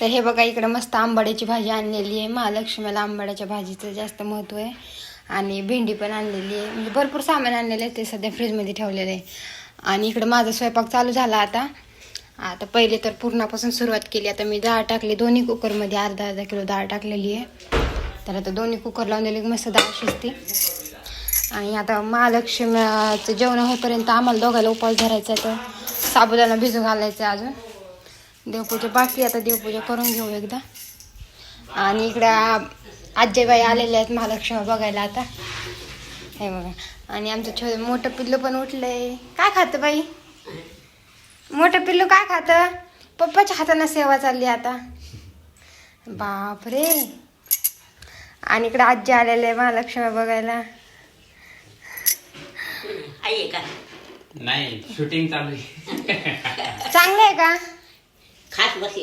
तर हे बघा इकडं मस्त आंबाड्याची भाजी आणलेली आहे. महालक्ष्मीला आंबाड्याच्या भाजीचं जास्त महत्त्व आहे. आणि भेंडी पण आणलेली आहे. म्हणजे भरपूर सामान आणलेलं आहे. ते सध्या फ्रीजमध्ये ठेवलेलं आहे. आणि इकडं माझा स्वयंपाक चालू झाला आता. आता पहिले तर पूर्णापासून सुरुवात केली. आता मी डाळ टाकली. दोन्ही कुकरमध्ये अर्धा अर्धा किलो डाळ टाकलेली आहे. तर आता दोन्ही कुकर लावून दिले की मस्त डाळ शिजते. आणि आता महालक्ष्मीचं जेवण होईपर्यंत आम्हाला दोघाला उपवास धरायचा आहे. तर साबुदाणा भिजू घालायचं आहे अजून. देवपूजा. बाकी आता देवपूजा करून घेऊ एकदा. आणि इकडं आज्याबाई आलेल्या आहेत महालक्ष्मी बघायला आता. हे बघा. आणि आमचं छो मोठं पिल्लू पण उठलंय. काय खातं बाई? मोठं पिल्लू काय खातं? पप्पाच्या हातानं सेवा चालली आता. बापरे. आणि इकडे आजी आलेले आहे महालक्ष्मी बघायला. नाही शूटिंग चालू आहे. चांगलं आहे का? खास बसे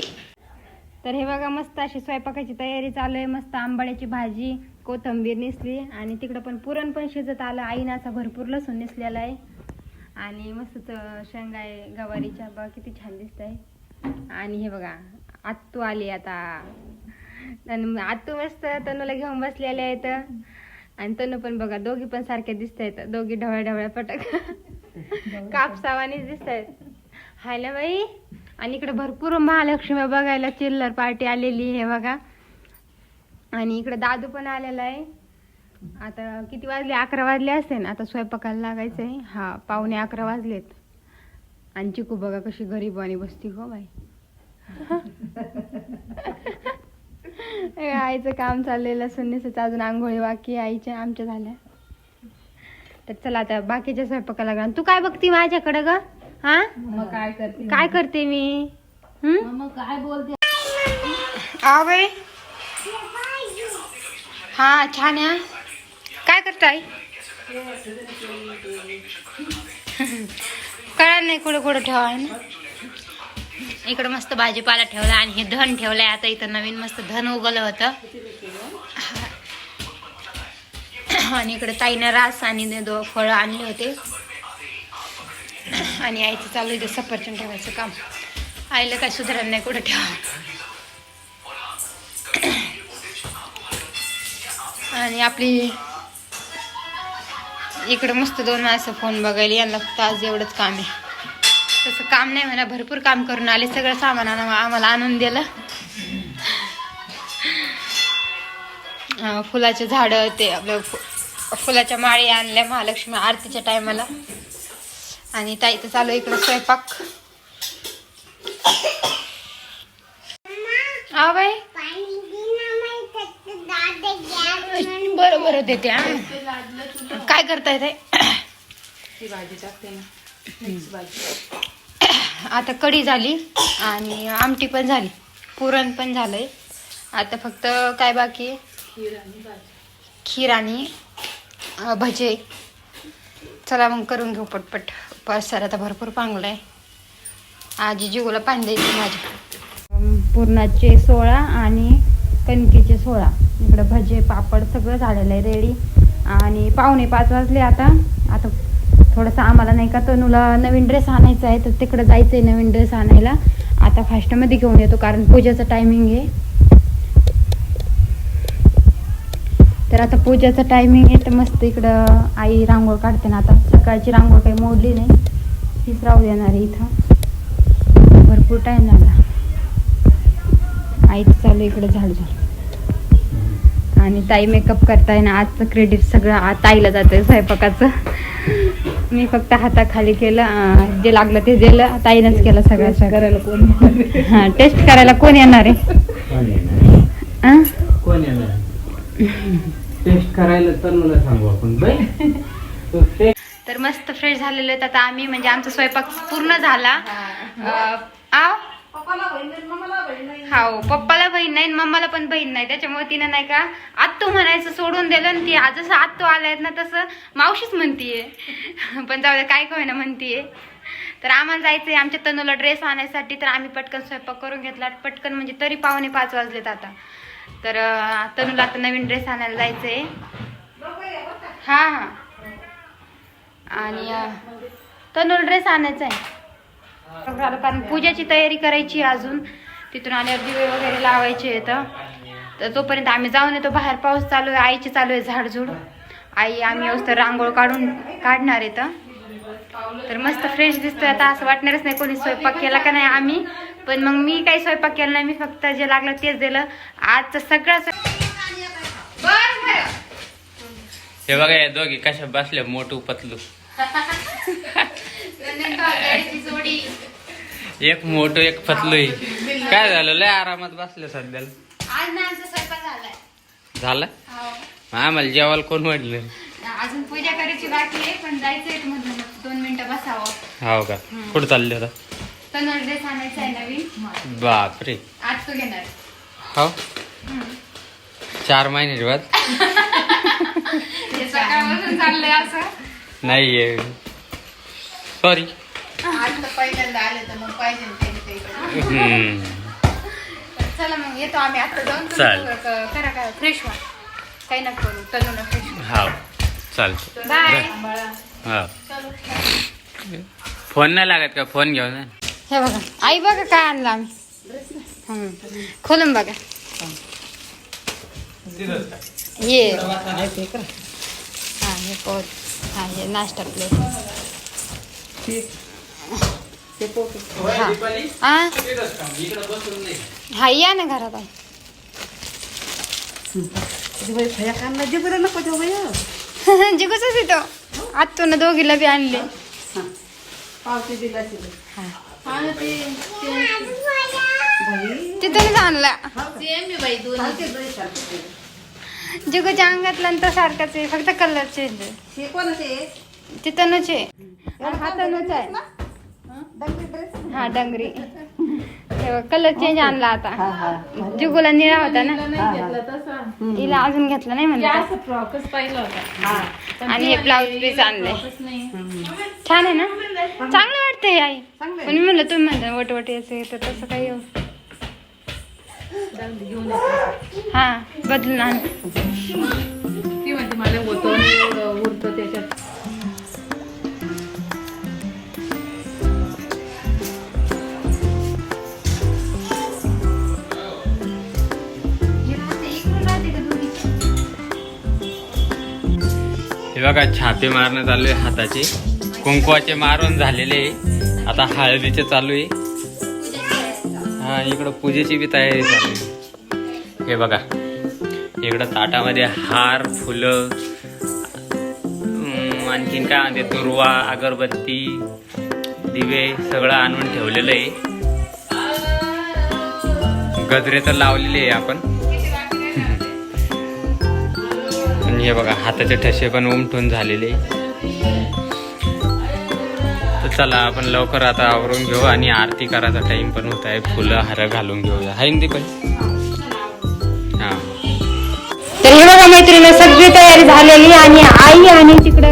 तर हे बघा मस्त अशी स्वयंपाकाची तयारी चालू आहे. मस्त आंबाड्याची भाजी कोथिंबीर नेसली. आणि तिकडं पण पुरण पण शिजत आलं. आईनं असा भरपूर लसूण नेसलेला आहे. आणि मस्त शेंगा आहे गवारीच्या बघा किती छान दिसत आहे आणि हे बघा आत्तू आली आता. आणि आत्तू मस्त तनूला घेऊन बसलेले आहेत. आणि तनू पण बघा दोघी पण सारखे दिसत आहेत दोघी ढवळ्या ढवळ्या पटक कापसावानीच दिसत आहेत हाय ना बाई? आणि इकडे भरपूर महालक्ष्मी बघायला चिल्लर पार्टी आलेली आहे बघा. आणि इकडे दादू पण आलेला आहे. आता किती वाजले? अकरा वाजले असते ना आता स्वयंपाकाला लागायचं आहे हा पावणे अकरा वाजलेत. आणि चिकू बघा कशी गरीबानी बसती हो बाई. आईचं काम चाललेलं. सुन्नीचं अजून आंघोळी बाकी आईच्या आमच्या झाल्या. तर चला आता बाकीच्या स्वयंपाकाला तू काय बघती माझ्याकडं ग? हा? मग काय करते काय करते मी? हम्म मग काय बोलते? आवे? हा छान आहे. काय करताय? कळा नाही कुठं कुठं ठेवा ना इकडं मस्त भाजीपाला ठेवला आणि हे धन ठेवलंय. आता इथं नवीन मस्त धन उगवलं होतं. आणि इकडे ताईनं रास आणि दो फळं आणले होते. आणि आईचं चालू आहे सफरचंद ठेवायचं काम. आईला काय सुधारण नाही कुठं ठेवा आणि आपली इकडं मस्त दोन माणसं फोन बघायला यांना फक्त आज एवढंच काम आहे. तसं काम नाही म्हणा भरपूर काम करून आले सगळं सामान आम्हाला आणून दिलं. फुलाचे झाडं ते आपलं फुलाच्या माळी आणल्या महालक्ष्मी आरतीच्या टायमाला आणि ताई तर चालू आहे इकडं स्वयंपाक. हा बाई? बरं बरं देते हा. काय करताय ते भाजी टाकते ना. आता कढी झाली आणि आमटी पण झाली. पुरण पण झालंय. आता फक्त काय बाकी? खीर आणि भजे. चला मग करून घेऊ पटपट. पसार आता भरपूर पांगलं आहे आजी जीवला पाणी द्यायची माझ्या पुरणाचे सोळा आणि कणकेचे सोळा. इकडं भजे पापड सगळं झालेलं आहे रेडी आणि पावणे पाच वाजले आता. आता थोडंसं आम्हाला नाही का तनूला नवीन ड्रेस आणायचा आहे तर तिकडं जायचं आहे नवीन ड्रेस आणायला. आता फास्टमध्ये घेऊन येतो कारण पूजेचं टायमिंग आहे. तर आता पूजेचं टायमिंग आहे तर मस्त इकडं आई रांगोळ काढते ना आता. सकाळची रांगोळ काही मोडली नाही. तीच राहू देणार आहे इथं. भरपूर टाईम झाला. आईचं चालू आहे इकडं झाड झाड आणि ताई मेकअप करताय ना आजचं क्रेडिट सगळं आ ताईला जातंय स्वयंपाकाचं. मी फक्त हाताखाली केलं जे लागलं ते दिलं. ताईनंच केलं सगळं. करायला कोण हां टेस्ट करायला कोण येणार आहे? कोण येणार अं? कोण येणार टेस्ट करायला तर मला सांगू आपण बाई. तर मस्त फ्रेश झालेले आहेत आता आम्ही म्हणजे आमचा स्वयंपाक पूर्ण झाला. आव हो पप्पाला बहीण नाही आणि मम्माला पण बहीण नाही. त्याच्यामुळे तिनं नाही का आत्तू म्हणायचं सोडून दिलं आणि ती जसं आत्तू आलायत ना तसं मावशीच म्हणतीये. पण जाऊ दे काय काय ना म्हणतीये. तर आम्हाला जायचंय आमच्या तनूला ड्रेस आणायसाठी तर आम्ही पटकन स्वयंपाक करून घेतला. पटकन म्हणजे तरी पावणे पाच वाजलेत आता. तर अं, तनूला आता नवीन ड्रेस आणायला जायचंय. हा हा. आणि अं, ड्रेस आणायचा आहे झालं कारण पूजाची तयारी करायची आहे अजून. तिथून आल्यावर दिवे वगैरे लावायचे येतं तर तोपर्यंत आम्ही जाऊन येतो बाहेर पाऊस चालू आहे आईची चालू आहे झाडझूड. आई आम्ही व्यवस्थित रांगोळ काढून काढणार आहे तर मस्त फ्रेश दिसतोय. आता असं वाटणारच नाही कोणी स्वयंपाक केला का नाही आम्ही. पण मग मी काही स्वयंपाक केला नाही मी फक्त जे लागलं तेच दिलं. आजचं सगळं हे बघा या दोघी कशा बसल्या मोठू पतलू. जोडी एक मोठं एक पतलू. काय झालं? लय आरामात बसले सध्याला झालं? हो. आम्हाला जेवायला कोण वाढलं अजून पूजा करायची बाकी आहे पण जायचंय म्हटलं मग दोन मिनिटं बसावं. हो का? कुठं चालले होता तनुर ड्रेस आणायचा आहे नवीन. बापरे. आज तू घेणार. हो? चार महिन्याची बाद सकाळपासून चाललंय असं. नाही सॉरी आज तर पहिल्यांदा आले तर मग पाहिजे ना त्यांनी काही तर चला मग येतो आम्ही. आता जाऊन तुम्ही चालेल. क- करा काय फ्रेश व्हा काही नका करू. तनुला फ्रेश हो. चालतं बाय हो. फोन नाही लागत का? फोन घेऊन. हे बघा. आई बघा काय आणलं आम्ही. खोलून बघा. ये. हा हे पोट. हा हे नाश्ता प्लेट हा. या ना घरात आहे. जिगूच येतो. आत्तून दोघीला बी आणले. हा. ना ते तिथूनच आणला. जिगूच्या अंगातला आणि तो सारखाच आहे फक्त कलर चेंज आहे. ते तनुच आहे. हा तनुच आहे? हा डंगरी. कलर चेंज आणला आता. जुगूला निळा होता ना. नाही घेतला तसा. तिला अजून घेतला नाही ते म्हणलं असं फ्रॉकच पाहिलं होता. पण आणि ते हे ब्लाऊज पीस आणलंय नाही. छान आहे ना? चांगलं वाटतंय आई. पण मी म्हणलं तुम्ही म्हणता वटवट यायचं तर तसं काही हो. जाऊन दे, घेऊन येते. हा बदलून आण. ती म्हणते मला होतं आणि एवढं उरतं त्याच्यात. हे बघा छापे मारणं चालू आहे हाताचे. कुंकवाचे मारून झालेले आहे. आता हळदीचे चालू आहे. हा इकडं पूजेची बी तयारी चालू आहे. हे बघा इकडं ताटामध्ये हार फुलं आणखीन काय म्हणते दुर्वा अगरबत्ती दिवे सगळं आणून ठेवलेलं आहे. गजरे तर लावलेले आहे आपण. आणि हे बघा हाताचे ठसे पण उमटून झालेले. तर चला आपण लवकर आता आवरून घेऊ आणि आरती करायचा टाइम पण होत आहे. फुलं हार घालून घेऊया. हाय ना पण हा. तर हे बघा मैत्रिणी सगळी तयारी झालेली आणि आई आणि तिकडे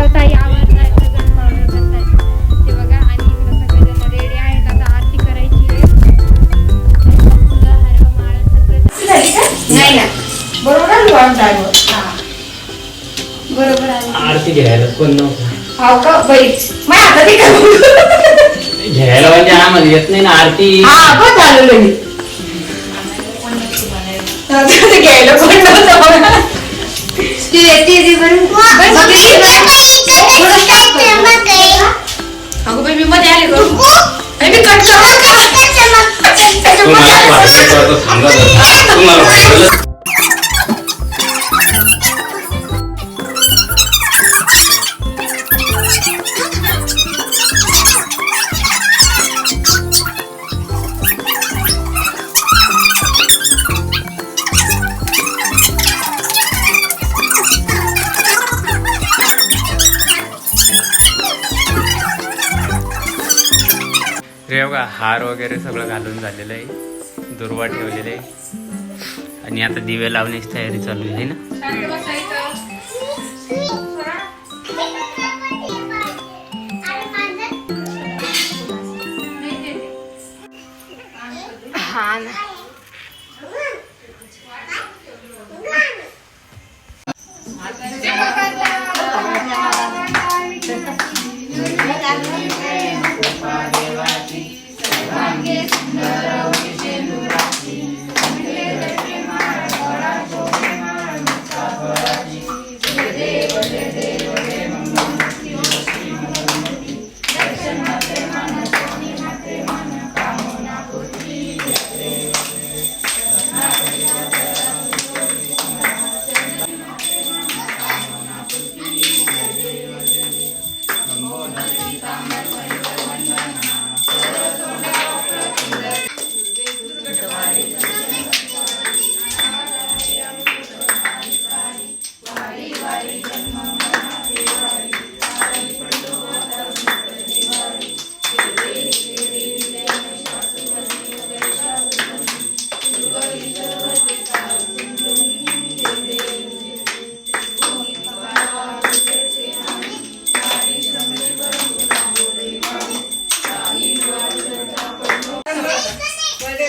घ्यायला कोण नव्हतं? हो का बरीच? घ्यायला म्हणजे आम्हाला येत नाही ना आरती. हा मी ते घ्यायला कोण नव्हतं. ती- ती? अगं बाई, मी मध्ये आले गं. अरे, मी कट तुम्हाला सांगा जरा. तुम्हाला हार वगैरे सगळं घालून झालेलं आहे. दुर्वा ठेवलेलं आहे. आणि आता दिवे लावण्याची तयारी चालू आहे ना?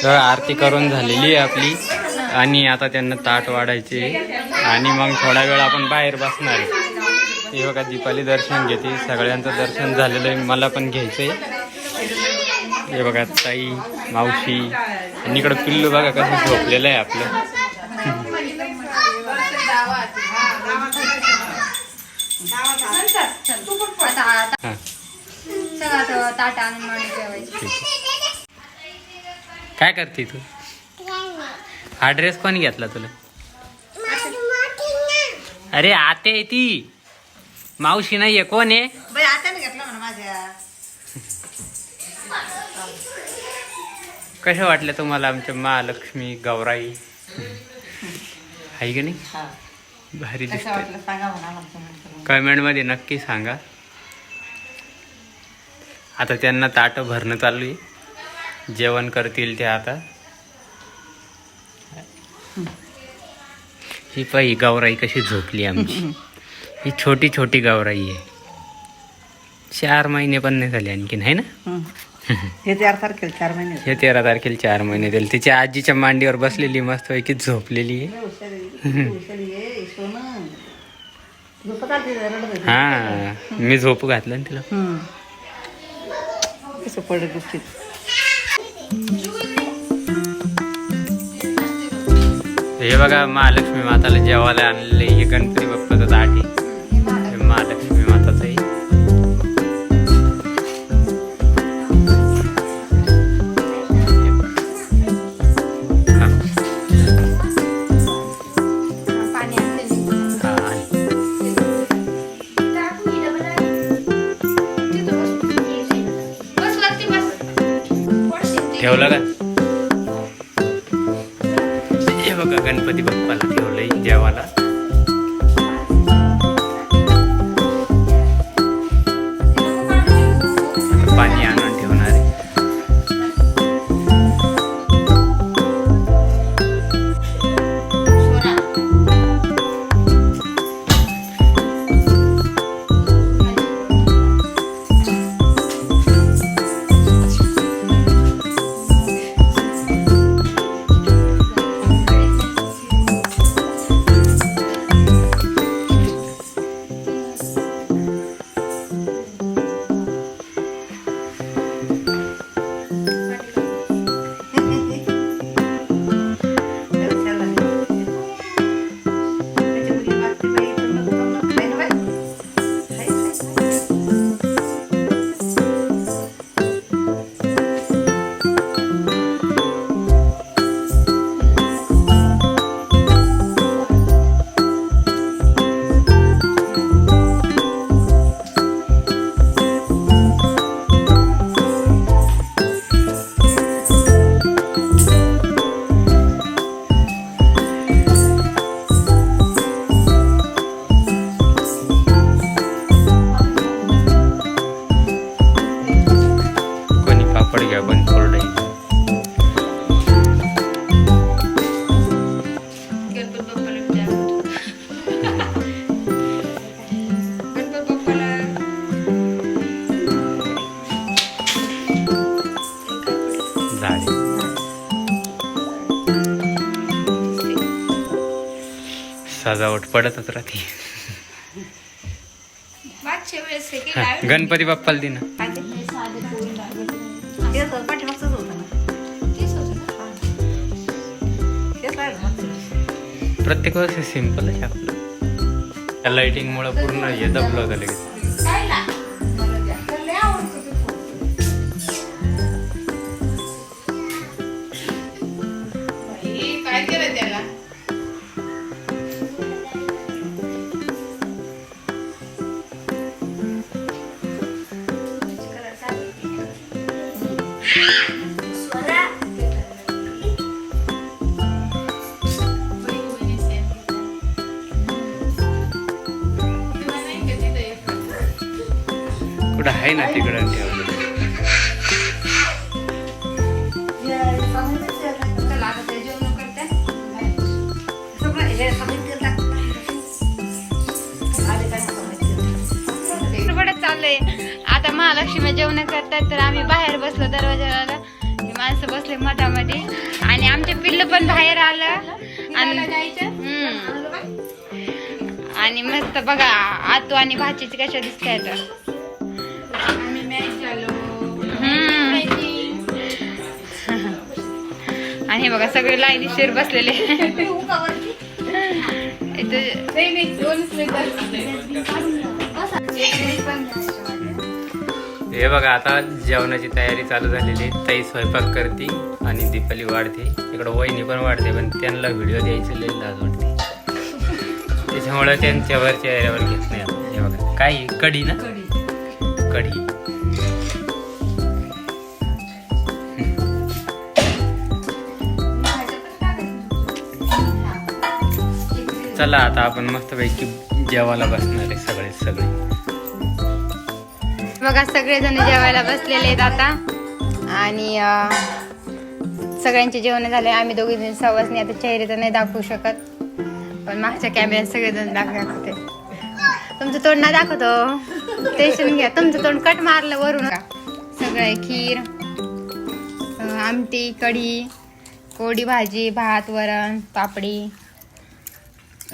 तर आरती करून झालेली आहे आपली. आणि आता त्यांना ताट वाढायचे. आणि मग थोडा वेळ आपण बाहेर बसणार आहे. हे बघा दीपाली दर्शन घेते. सगळ्यांचं दर्शन झालेलं आहे. मला पण घ्यायचंय. हे बघा ताई मावशी. आणि इकडं पिल्लू बघा कसं झोपलेलं आहे आपलं. हां. ताट आणून जेवायचं आहे. काय करते तू? हा ड्रेस कोणी घेतला तुला? अरे आते आहे ती. मावशी नाहीये कोण आहे? बाई आता घेतला म्हणा माझ्या. कशा वाटल्या तुम्हाला आमच्या महालक्ष्मी गौराई? आहे की नाही? हा. भारी कसं दिसते वाटलं सांगा म्हणा आमचं कमेंटमध्ये नक्की सांगा. आता त्यांना ताट भरणं चालू आहे. जेवण करतील ते आता. ही पाही गौराई कशी झोपली आमची. ही छोटी छोटी गौराई आहे. चार महिने पण नाही झाले आणखीन आहे ना? हे चार तारखेला चार महिने हे तेरा तारखेला चार महिने दिले तिच्या आजीच्या मांडीवर बसलेली मस्त पैकी झोपलेली आहे. हा मी झोप घातलं ना तिला. हे बघा महालक्ष्मी माताला जेवायला आणलेले हे गणपती बाप्पाचं हे महालक्ष्मी माताचं हा, ठेवलं का? गणपती बाप्पाला ठेवलंय देवाला. सजावट पडतच राहते. गणपती बाप्पाला दे ना पाठीमागचंच होतं ना तेच होतं ना. तेच राहिलं मागचं वर्षी. प्रत्येक वर्षी सिंपल आहे आपलं त्या लाइटिंगमुळे पूर्ण हे दबलं होतं लगेच आता महालक्ष्मी जेवण करतात तर आम्ही बाहेर बसलो दरवाजाला. माणसं बसले मधामध्ये. आणि आमचे पिल्लू पण बाहेर आलं. आणि. आणि मस्त बघा आतू आणि भाचीची कशा दिसताय आणि हे बघा सगळे लाईनी शेर बसलेले. हे बघा आता जेवणाची तयारी चालू झालेली. आहे ताई स्वयंपाक करते आणि दीपाली वाढते. इकडं वहिनी पण वाढते पण त्यांना व्हिडिओ द्यायचे लई लाज वाटते. त्याच्यामुळे त्यांच्यावर चेहऱ्यावर घेत नाही आपण. हे बघा काय? कढी ना? कढी. चला आता आपण मस्तपैकी जेवायला बसणार आहे सगळे सगळे. बघा सगळेजण जेवायला बसलेले आहेत आता. आणि सगळ्यांचे जेवण झाले. आम्ही दोघे जण नाही आता चेहरे तर नाही दाखवू शकत. पण मागच्या कॅमेऱ्यात सगळेजण दाखवते तुमचं तोंड ना दाखवतो. टेन्शन घ्या. तुमचं तोंड कट मारलं वरून. सगळं खीर आमटी कढी कोडी भाजी भात वरण पापडी.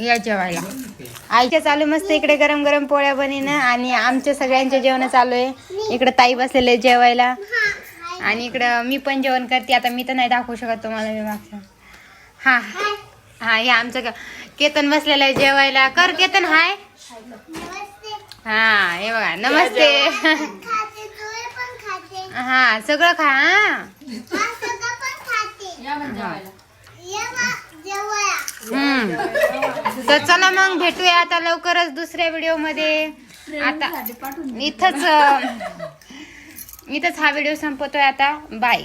या जेवायला आईच्या चालू मस्त इकडे गरम गरम पोळ्या बनीन आणि आमच्या सगळ्यांचे जेवण चालू आहे. इकडे ताई बसलेले जेवायला. आणि इकडं मी पण जेवण करते. आता मी तर नाही दाखवू शकत तुम्हाला मी मागचं. हा. हा हे आमचं केतन बसलेलं आहे जेवायला. कर केतन हाय. हा हे बघा नमस्ते. हा सगळं खा हा. हम्म. तर चला मग भेटूया आता लवकरच दुसऱ्या व्हिडिओमध्ये. आता इथंच इथंच हा व्हिडिओ संपवतोय आता. बाय